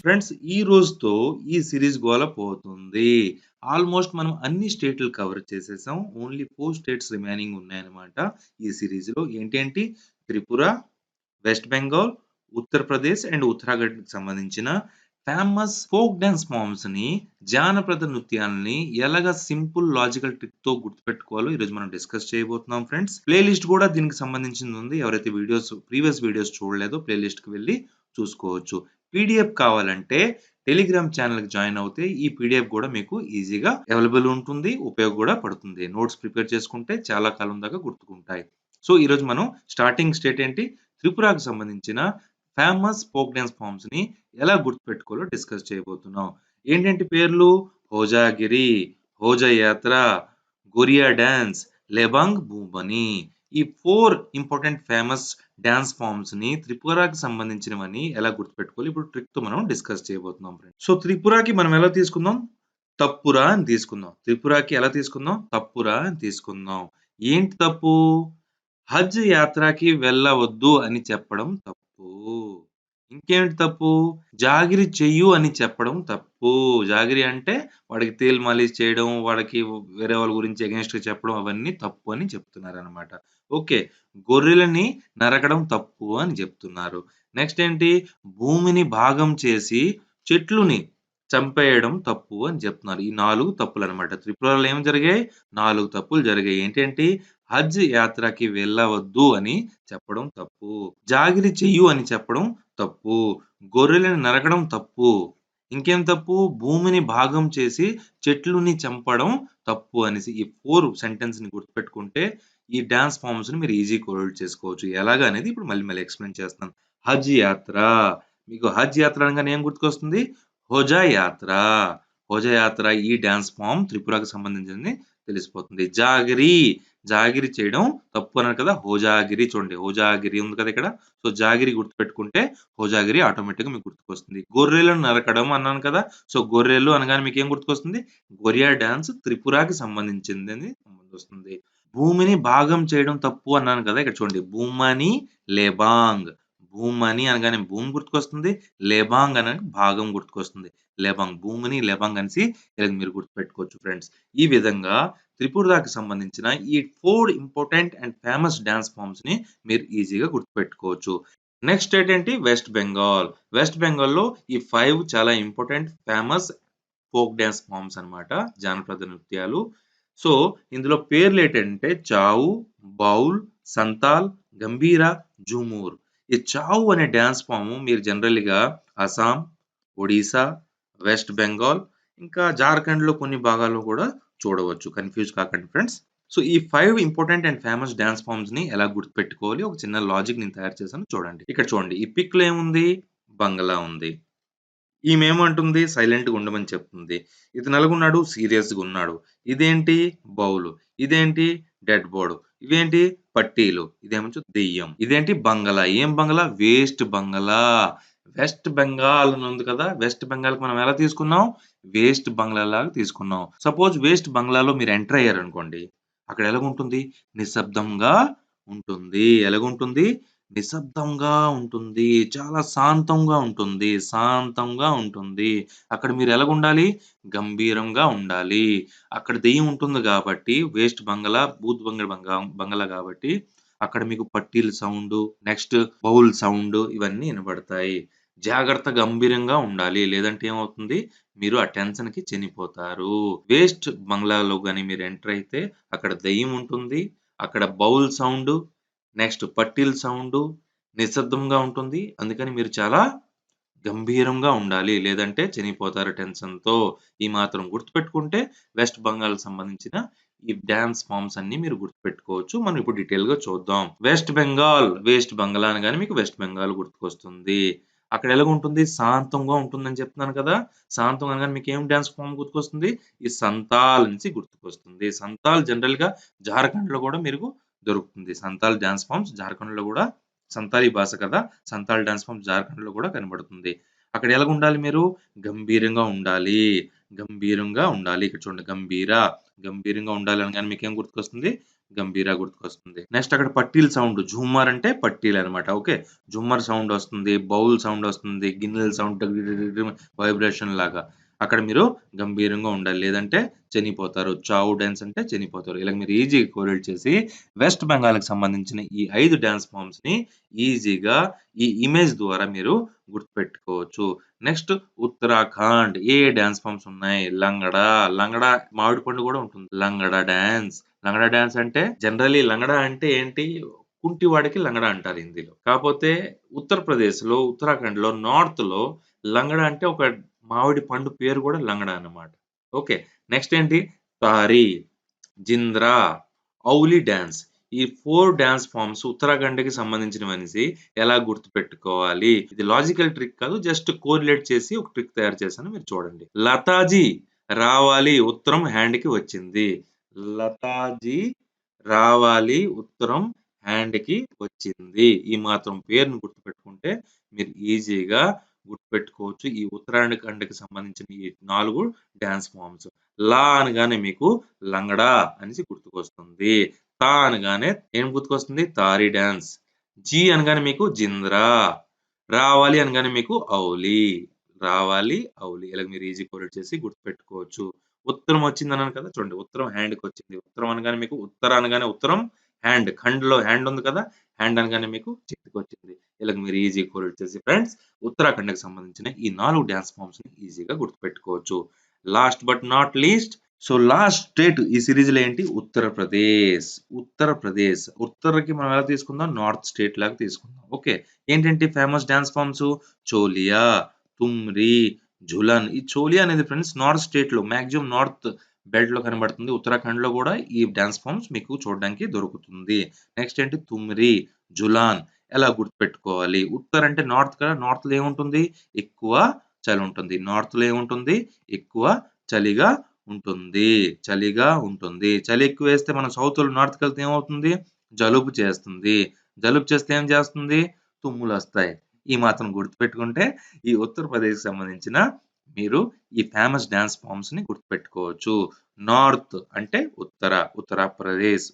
Friends ఈ రోజుతో ఈ సిరీస్ గోల పోతుంది. ఆల్మోస్ట్ మనం అన్ని స్టేట్‌లు కవర్ చేసేసాం. ఓన్లీ ఫోర్ స్టేట్స్ రిమైనింగ్ ఉన్నాయన్నమాట ఈ సిరీస్లో ఏంటేంటి? త్రిపుర, వెస్ట్ బెంగాల్, ఉత్తరప్రదేశ్ అండ్ ఉత్తరాఖండ్‌కి సంబంధించిన ఫేమస్ ఫోక్ డాన్స్ ఫార్మ్స్‌ని, జానపద నృత్యాలని ఎలాగ సింపుల్ లాజికల్ ట్రిక్‌తో గుర్తుపెట్టుకోవాలో ఈరోజు మనం డిస్కస్ చేయబోతున్నాం ఫ్రెండ్స్. ప్లేలిస్ట్ కూడా దీనికి సంబంధించింది ఉంది. ఎవరైతే వీడియోస్ ప్రీవియస్ వీడియోస్ చూడలేదో ప్లేలిస్ట్కి వెళ్ళి చూసుకోవచ్చు. పీడీఎఫ్ కావాలంటే టెలిగ్రామ్ ఛానెల్‌కి జాయిన్ అవుతే ఈ పీడీఎఫ్ కూడా మీకు ఈజీగా అవైలబుల్ ఉంటుంది. ఉపయోగ కూడా పడుతుంది. నోట్స్ ప్రిపేర్ చేసుకుంటే చాలా కాలం దాకా గుర్తుకుంటాయి. సో ఈరోజు మనం స్టార్టింగ్ స్టేట్ ఏంటి? త్రిపురకు సంబంధించిన ఫేమస్ ఫోక్ డాన్స్ ఫార్మ్స్‌ని ఎలా గుర్తుపెట్టుకోవాలో డిస్కస్ చేయబోతున్నాం. ఏంటంటే పేర్లు? హోజాగిరి, హోజయాత్ర గొరియా డ్యాన్స్ లెబాంగ్ భూమని. ఈ ఫోర్ ఇంపార్టెంట్ ఫేమస్ డాన్స్ని త్రిపురకి సంబంధించినవని ఎలా గుర్తుపెట్టుకోవాలి ఇప్పుడు ట్రిక్‌తో మనం డిస్కస్ చేయబోతున్నాం ఫ్రెండ్స్. సో త్రిపురకి మనం ఎలా తీసుకుందాం? తప్పురా అని తీసుకుందాం. త్రిపురకి ఎలా తీసుకుందాం? తప్పురా అని తీసుకుందాం. ఏంటి తప్పు? హజ్ యాత్రకి వెళ్ళవద్దు అని చెప్పడం తప్పు. ఇంకేంటి తప్పు? జాగిరి చెయ్యు అని చెప్పడం తప్పు. జాగిరి అంటే వాడికి తేల్ మాలిష్ చేయడం, వాడికి వేరే వాళ్ళ గురించి అగెయిన్స్ట్‌గా చెప్పడం అవన్నీ తప్పు అని చెప్తున్నారు అనమాట ఓకే. గొర్రెలని నరకడం తప్పు అని చెప్తున్నారు. నెక్స్ట్ ఏంటి? భూమిని భాగం చేసి చెట్లుని చంపేయడం తప్పు అని చెప్తున్నారు. ఈ నాలుగు తప్పులు అనమాట త్రిపురలో ఏం జరిగాయి? నాలుగు తప్పులు జరిగాయి. ఏంటంటే హజ్ యాత్రకి వెళ్ళవద్దు అని చెప్పడం తప్పు. జాగిరి చెయ్యు అని చెప్పడం తప్పు. గొర్రెలను నరకడం తప్పు. ఇంకేం తప్పు? భూమిని భాగం చేసి చెట్లుని చంపడం తప్పు అనేసి ఈ 4 సెంటెన్స్‌ని గుర్తుపెట్టుకుంటే ఈ డాన్స్ ఫార్మ్స్‌ని మీరు ఈజీ కోల్డ్ చేసుకోవచ్చు. ఎలాగ అనేది ఇప్పుడు మళ్ళీ మళ్ళీ ఎక్స్‌ప్లెయిన్ చేస్తాను. హజ్ యాత్ర. మీకు హజ్ యాత్ర అనగానే ఏం గుర్తుకొస్తుంది? హోజయాత్ర యాత్ర. ఈ డాన్స్ ఫామ్ త్రిపురకు సంబంధించింది తెలిసిపోతుంది. జాగిరి. జాగిరి చేయడం తప్పు అన్నారు కదా! హోజాగిరి చూడండి. హోజాగిరి ఉంది కదా ఇక్కడ. సో జాగిరి గుర్తుపెట్టుకుంటే హోజాగిరి ఆటోమేటిక్‌గా మీకు గుర్తుకొస్తుంది. గొర్రెలను నరకడం అన్నాను కదా! సో గొర్రెలు అనగానే మీకు ఏం గుర్తుకొస్తుంది? గొరియా డాన్స్ త్రిపురకి అని వస్తుంది. భూమిని భాగం చేయడం తప్పు అన్నాను కదా! ఇక్కడ చూడండి. భూమని, లేబాంగ్ భూమని అనగానే భూమి గుర్తుకొస్తుంది. లెబాంగ్ అనగా భాగం గుర్తుకొస్తుంది. లేబాంగ్ భూమిని, లేబాంగ్ అనేసి ఇలా మీరు గుర్తుపెట్టుకోవచ్చు ఫ్రెండ్స్. ఈ విధంగా త్రిపురకి సంబంధించిన ఈ four important and famous dance ఫార్మ్స్‌ని మీరు ఈజీగా గుర్తుపెట్టుకోవచ్చు. నెక్స్ట్ స్టేట్ ఏంటి? వెస్ట్ బెంగాల్. వెస్ట్ బెంగాల్‌లో ఈ ఫైవ్ చాలా important famous folk dance forms అన్నమాట. జానపద నృత్యాలు. సో ఇందులో పేర్లు ఏంటంటే చావు, బౌల్, సంతాల్, గంభీర జుమూర్. ఈ చావు అనే డాన్స్ ఫార్మ్ మీరు జనరల్‌గా అస్సాం, ఒడిశా వెస్ట్ బెంగాల్ ఇంకా జార్ఖండ్‌లో కొన్ని భాగాల్లో కూడా చూడవచ్చు. కన్‌ఫ్యూజ్ కాకండి ఫ్రెండ్స్. సో ఈ five important and famous dance ఫార్మ్స్‌ని ఎలా గుర్తుపెట్టుకోవాలి ఒక చిన్న లాజిక్ నేను తయారు చేశాను చూడండి. ఇక్కడ చూడండి. ఈ పిక్‌లో ఏముంది? బంగ్లా ఉంది. ఈమేమంటుంది? సైలెంట్‌గా ఉండమని చెప్తుంది. ఇతను నలుగున్నాడు సీరియస్‌గా ఉన్నాడు. ఇదేంటి? బౌల్. ఇదేంటి? డెడ్ బోర్డు ఇవేంటి? పట్టీలు. ఇదేమొచ్చి దెయ్యం. ఇదేంటి? బంగ్లా. ఏం బంగ్లా? వేస్ట్ బంగ్లా. వెస్ట్ బెంగాల్ అని ఉంది కదా! వెస్ట్ బెంగాల్‌కి మనం ఎలా తీసుకున్నాం? వేస్ట్ బంగ్లా లాగా తీసుకున్నాం. సపోజ్ వేస్ట్ బంగ్లాలో మీరు ఎంటర్ అయ్యారనుకోండి. అక్కడ ఎలాగుంటుంది? నిశ్శబ్దంగా ఉంటుంది. ఎలాగుంటుంది? నిశ్శబ్దంగా ఉంటుంది. చాలా శాంతంగా ఉంటుంది. శాంతంగా ఉంటుంది. అక్కడ మీరు ఎలాగుండాలి? గంభీరంగా ఉండాలి. అక్కడ దెయ్యం ఉంటుంది కాబట్టి వేస్ట్ బంగ్లా, భూత్ బంగ్లా బంగా బంగ్లా కాబట్టి అక్కడ మీకు పట్టీల సౌండ్ నెక్స్ట్ బౌల్ సౌండ్ ఇవన్నీ వినబడతాయి. జాగ్రత్త గంభీరంగా ఉండాలి. లేదంటే ఏమవుతుంది? మీరు ఆ టెన్షన్‌కి చనిపోతారు. వేస్ట్ బంగ్లాలో గాని మీరు ఎంటర్ అయితే అక్కడ దెయ్యం ఉంటుంది. అక్కడ బౌల్ సౌండ్, నెక్స్ట్ పట్టిల్ సౌండ్, నిశ్శబ్దంగా ఉంటుంది. అందుకని మీరు చాలా గంభీరంగా ఉండాలి. లేదంటే చనిపోతారు టెన్షన్‌తో. ఈ మాత్రం గుర్తుపెట్టుకుంటే వెస్ట్ బెంగాల్ సంబంధించిన ఈ డ్యాన్స్ ఫార్మ్స్ అన్ని మీరు గుర్తుపెట్టుకోవచ్చు. మనం ఇప్పుడు డీటెయిల్‌గా చూద్దాం. వెస్ట్ బెంగాల్, వెస్ట్ బంగ్లా అనగానే మీకు వెస్ట్ బెంగాల్ గుర్తుకొస్తుంది. అక్కడ ఎలాగుంటుంది? శాంతంగా ఉంటుందని చెప్తున్నాను కదా! శాంతం అనగానే మీకు ఏం డ్యాన్స్ ఫార్మ్ గుర్తుకొస్తుంది? ఈ సంతాల్ నుంచి గుర్తుకొస్తుంది. సంతాల్ జనరల్‌గా జార్ఖండ్‌లో కూడా మీరు దొరుకుతుంది. సంతాల్ డాన్స్ ఫామ్స్ జార్ఖండ్‌లో కూడా సంతాలీ భాష కదా! సంతాల్ డాన్స్ ఫార్మ్ జార్ఖండ్‌లో కూడా కనబడుతుంది. అక్కడ ఎలాగుండాలి మీరు? గంభీరంగా ఉండాలి. గంభీరంగా ఉండాలి. ఇక్కడ చూడండి గంభీర, గంభీరంగా ఉండాలి కానీ మీకేం గుర్తుకొస్తుంది? గంభీర గుర్తుకొస్తుంది. నెక్స్ట్ అక్కడ పట్టీల సౌండ్ జుమ్మర్ అంటే పట్టీలనమాట. ఓకే. జుమ్మర్ సౌండ్ వస్తుంది. బౌల్ సౌండ్ వస్తుంది. గిన్నెల సౌండ్ వైబ్రేషన్ లాగా. అక్కడ మీరు గంభీరంగా ఉండాలి. లేదంటే చనిపోతారు. చావు డ్యాన్స్ అంటే చనిపోతారు. ఇలా మీరు ఈజీగా కోరిలేట్ చేసి వెస్ట్ బెంగాల్‌కి సంబంధించిన ఈ ఐదు డాన్స్ ఫామ్స్ని ఈజీగా ఈ ఇమేజ్ ద్వారా మీరు గుర్తుపెట్టుకోవచ్చు. నెక్స్ట్ ఉత్తరాఖండ్ ఏ డ్యాన్స్ డాన్స్ ఫార్మ్స్ ఉన్నాయి? లంగడా, లంగడా మామిడి పండు కూడా ఉంటుంది. లంగడా డాన్స్. లంగడా డాన్స్ అంటే జనరలీ లంగడా అంటే ఏంటి? కుంటివాడికి లంగడా అంటారు హిందీలో. కాకపోతే ఉత్తరప్రదేశ్‌లో, ఉత్తరాఖండ్‌లో, నార్త్‌లో లంగడా అంటే ఒక మామిడి పండు పేరు కూడా లంగడా అన్నమాట. ఓకే. నెక్స్ట్ ఏంటి? తారి, జింద్రా, ఔలి డాన్స్. ఈ ఫోర్ డాన్స్ ఫార్మ్స్ ఉత్తరాఖండ్‌కి సంబంధించినవనేసి ఎలా గుర్తుపెట్టుకోవాలి? ఇది లాజికల్ ట్రిక్ కాదు. జస్ట్ కోరిలేట్ చేసి ఒక ట్రిక్ తయారు చేశాను. మీరు చూడండి. లతాజీ రావాలి ఉత్తరం హ్యాండ్‌కి వచ్చింది. లతాజీ రావాలి ఉత్తరం హ్యాండ్‌కి వచ్చింది. ఈ మాత్రం పేరును గుర్తుపెట్టుకుంటే మీరు ఈజీగా గుర్తుపెట్టుకోవచ్చు. ఈ ఉత్తరాఖండ్‌కి సంబంధించిన ఈ నాలుగు డాన్స్ ఫార్మ్స్. లా అనగానే మీకు లంగడా అనేసి గుర్తుకొస్తుంది. తా అనగానే ఏం గుర్తుకొస్తుంది? తారి డాన్స్. జీ అనగానే మీకు జింద్రా. రావాలి అనగానే మీకు ఔలి. రావాలి, ఔలి. ఇలా మీరు ఈజీ కోరెట్ చేసి గుర్తుపెట్టుకోవచ్చు. ఉత్తరం వచ్చిందన్నాను కదా! చూడండి ఉత్తరం హ్యాండ్‌కొచ్చింది. ఉత్తరం అనగానే మీకు ఉత్తర అనగానే ఉత్తరం హ్యాండ్ ఖండ్‌లో హ్యాండ్ ఉంది కదా! హ్యాండ్ అనగానే మీకు చేతికొచ్చింది. ఇలా మీరు ఈజీ కోల్డ్ చేసి ఫ్రెండ్స్ ఉత్తరాఖండ్‌కి సంబంధించిన ఈ 4 డాన్స్ ఫార్మ్స్‌ని ఈజీగా గుర్తుపెట్టుకోవచ్చు. Last but not least so last state ఈ సీరీస్‌లో ఏంటి? ఉత్తరప్రదేశ్. ఉత్తరప్రదేశ్. ఉత్తరకి మనం ఎలా తీసుకుందాం? నార్త్ స్టేట్ లాగా తీసుకుందాం. ఓకే. ఏంటంటే famous dance forms? Choliya, Thumri, Jhulan ఈ చోలియా అనేది ఫ్రెండ్స్ నార్త్ స్టేట్‌లో మాక్సిమం నార్త్ బెల్ట్‌లో కనబడుతుంది. ఉత్తరాఖండ్‌లో కూడా ఈ డ్యాన్స్ ఫార్మ్స్ మీకు చూడడానికి దొరుకుతుంది. నెక్స్ట్ ఏంటి? తుమ్రి, జులాన్ ఎలా గుర్తుపెట్టుకోవాలి? ఉత్తర్ అంటే నార్త్ కదా! నార్త్‌లో ఏముంటుంది? ఎక్కువ చలి ఉంటుంది. నార్త్‌లో ఏముంటుంది? ఎక్కువ చలిగా ఉంటుంది. చలిగా ఉంటుంది. చలి ఎక్కువ వేస్తే మనం సౌత్‌లో నార్త్‌కెళ్తే ఏమవుతుంది? జలుబు చేస్తుంది. జలుబు చేస్తే ఏం చేస్తుంది? తుమ్ములు వస్తాయి ఈ మాత్రం గుర్తుపెట్టుకుంటే ఈ ఉత్తరప్రదేశ్‌కి సంబంధించిన మీరు ఈ ఫేమస్ డాన్స్ ఫార్మ్స్‌ని గుర్తుపెట్టుకోవచ్చు. నార్త్ అంటే ఉత్తర. ఉత్తరప్రదేశ్.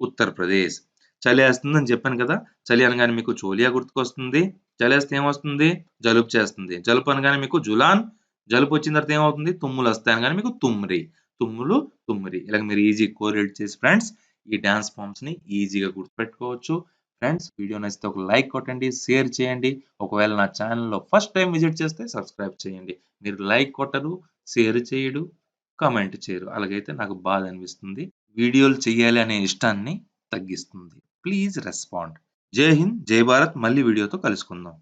ఉత్తరప్రదేశ్. చలి వేస్తుందని చెప్పాను కదా! చలి అనగానే మీకు చోలియా గుర్తుకొస్తుంది. చలి వేస్తే ఏమొస్తుంది? జలుబు చేస్తుంది. జలుబు అనగానే మీకు జులాన్ జలుబు వచ్చిన తర్వాత ఏమవుతుంది? తుమ్ములు వస్తాయి అనగానే మీకు తుమ్మరి తుమ్ములు, తుమ్మరి ఇలాగ మీరు ఈజీ కోరిలేట్ చేసి ఫ్రెండ్స్ ఈ డాన్స్ ఫార్మ్స్‌ని ఈజీగా గుర్తుపెట్టుకోవచ్చు. ఫ్రెండ్స్ వీడియో నచ్చితే ఒక లైక్ కొట్టండి. షేర్ చేయండి. ఒకవేళ నా ఛానెల్‌లో ఫస్ట్ టైం విజిట్ చేస్తే సబ్స్క్రైబ్ చేయండి. మీరు లైక్ కొట్టరు, షేర్ చేయడు, కామెంట్ చేయరు. అలాగైతే నాకు బాధ అనిపిస్తుంది. వీడియోలు చేయాలి అనే ఇష్టాన్ని తగ్గిస్తుంది. Please respond. జై హింద్, జై భారత్. మళ్ళీ వీడియోతో కలుసుకుందాం.